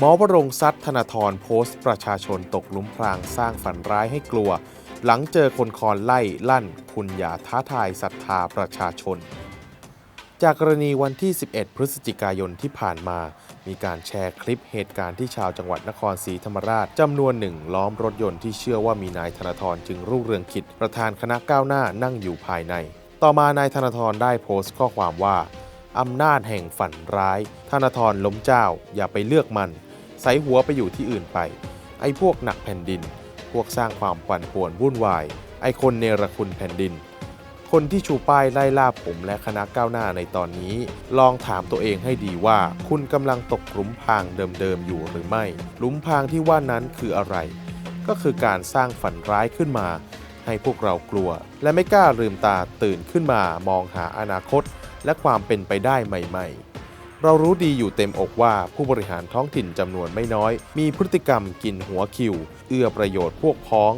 หมอวรงซัดธนาธรโพสต์ประชาชนตกลุมพรางสร้างฝันร้ายให้กลัว หลังเจอคนคอนไล่ลั่น คุณอย่าท้าทายศรัทธาประชาชน จากกรณีวันที่ 11 พฤศจิกายนที่ผ่านมา มีการแชร์คลิปเหตุการณ์ที่ชาวจังหวัดนครศรีธรรมราชจำนวนหนึ่งล้อมรถยนต์ที่เชื่อว่ามีนายธนาธรจึงรุ่งเรืองกิจประธานคณะก้าวหน้านั่งอยู่ภายใน ต่อมานายธนาธรได้โพสต์ข้อความว่าอำนาจแห่งฝันร้าย ธนาธรล้มเจ้า อย่าไปเลือกมัน ใส่หัวไปอยู่ที่อื่นไป ไอ้พวกหนักแผ่นดิน พวกสร้างความปั่นป่วนวุ่นวาย ไอ้คนเนรคุณแผ่นดิน คนที่ชูป้ายไล่ล่าผมและคณะก้าวหน้าในตอนนี้ ลองถามตัวเองให้ดีว่า คุณกำลังตกหลุมพรางเดิมๆอยู่หรือไม่ หลุมพรางที่ว่านั้นคืออะไร ก็คือการสร้างฝันร้ายขึ้นมา ให้พวกเรากลัว และไม่กล้าลืมตาตื่นขึ้นมามองหาอนาคต และความเป็นไปได้ใหม่ ๆ เรารู้ดีอยู่เต็มอกว่าผู้บริหารท้องถิ่นจำนวนไม่น้อย มีพฤติกรรมกินหัวคิว เอื้อประโยชน์พวกพ้อง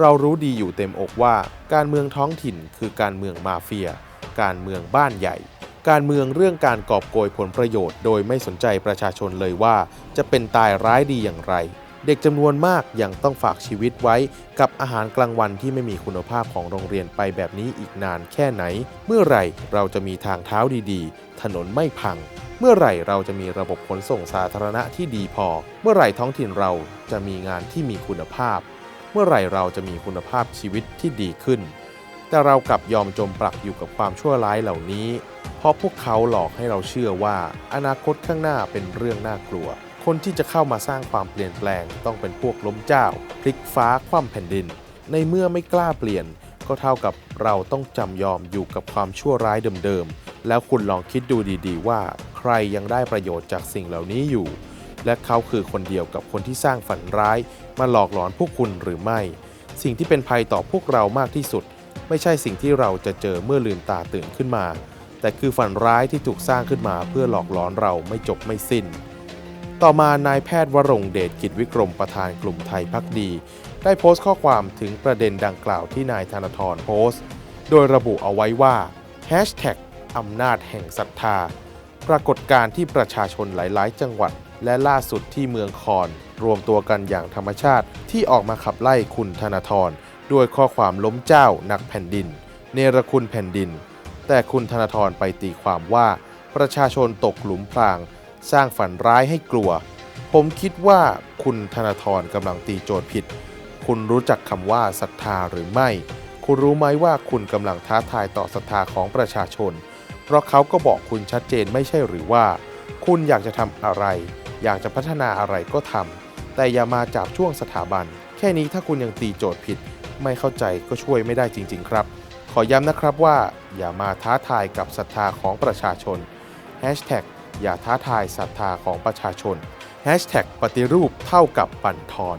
เรารู้ดีอยู่เต็มอกว่า การเมืองท้องถิ่นคือการเมืองมาเฟีย การเมืองบ้านใหญ่ การเมืองเรื่องการกอบโกยผลประโยชน์ โดยไม่สนใจประชาชนเลยว่า จะเป็นตายร้ายดีอย่างไร เด็กจำนวนมากยังต้องฝากชีวิตไว้ กับอาหารกลางวันที่ไม่มีคุณภาพของโรงเรียนไปแบบนี้อีกนานแค่ไหน เมื่อไหร่เราจะมีทางเท้าดีๆ ถนนไม่พัง เมื่อไหร่เราจะมีระบบขนส่งสาธารณะที่ดีพอ เมื่อไหร่ท้องถิ่นเราจะมีงานที่มีคุณภาพ เมื่อไหร่เราจะมีคุณภาพชีวิตที่ดีขึ้น แต่เรากลับยอมจมปลักอยู่กับความชั่วร้ายเหล่านี้ เพราะพวกเขาหลอกให้เราเชื่อว่า อนาคตข้างหน้าเป็นเรื่องน่ากลัว คนที่จะเข้ามาสร้างความเปลี่ยนแปลง ต้องเป็นพวกล้มเจ้า พลิกฟ้าคว่ำแผ่นดิน ในเมื่อไม่กล้าเปลี่ยน ก็เท่ากับเราต้องจำยอมอยู่กับความชั่วร้ายเดิมๆแล้วคุณลองคิดดูดีๆว่า ใครยังได้ประโยชน์จากสิ่งเหล่านี้อยู่ และเขาคือคนเดียวกับคนที่สร้างฝันร้าย มาหลอกหลอนพวกคุณหรือไม่ สิ่งที่เป็นภัยต่อพวกเรามากที่สุด ไม่ใช่สิ่งที่เราจะเจอเมื่อลืมตาตื่นขึ้นมา แต่คือฝันร้ายที่ถูกสร้างขึ้นมาเพื่อหลอกหลอนเราไม่จบไม่สิ้น ต่อมานายแพทย์วรงเดชกิจวิกรมประธานกลุ่มไทยพักดี ได้โพสต์ข้อความถึงประเด็นดังกล่าวที่นายธนาธรโพสต์ โดยระบุเอาไว้ว่า Hashtag อำนาจแห่งศรัทธา ปรากฏการณ์ที่ประชาชนหลาย ๆ จังหวัด และล่าสุดที่เมืองคอน รวมตัวกันอย่างธรรมชาติที่ออกมาขับไล่คุณธนาธรด้วยข้อความล้มเจ้านักแผ่นดิน เนรคุณแผ่นดิน แต่คุณธนาธรไปตีความว่า ประชาชนตกหลุมพราง สร้างฝันร้ายให้กลัว ผมคิดว่าคุณธนาธรกำลังตีโจทย์ผิด คุณรู้จักคำว่าศรัทธาหรือไม่ คุณรู้ไหมว่าคุณกำลังท้าทายต่อศรัทธาของประชาชน ราะเขาก็บอกคุณชัดเจนไม่ใช่หรือว่า คุณอยากจะทำอะไร อยากจะพัฒนาอะไรก็ทำแต่อย่ามาจับช่วงสถาบัน แค่นี้ถ้าคุณยังตีโจทย์ผิด ไม่เข้าใจก็ช่วยไม่ได้จริง ๆ ครับ ขอย้ำนะครับว่า อย่ามาท้าทายกับศรัทธาของประชาชน Hashtag อย่าท้าทายศรัทธาของประชาชน Hashtag ปฏิรูปเท่ากับปั่นทอน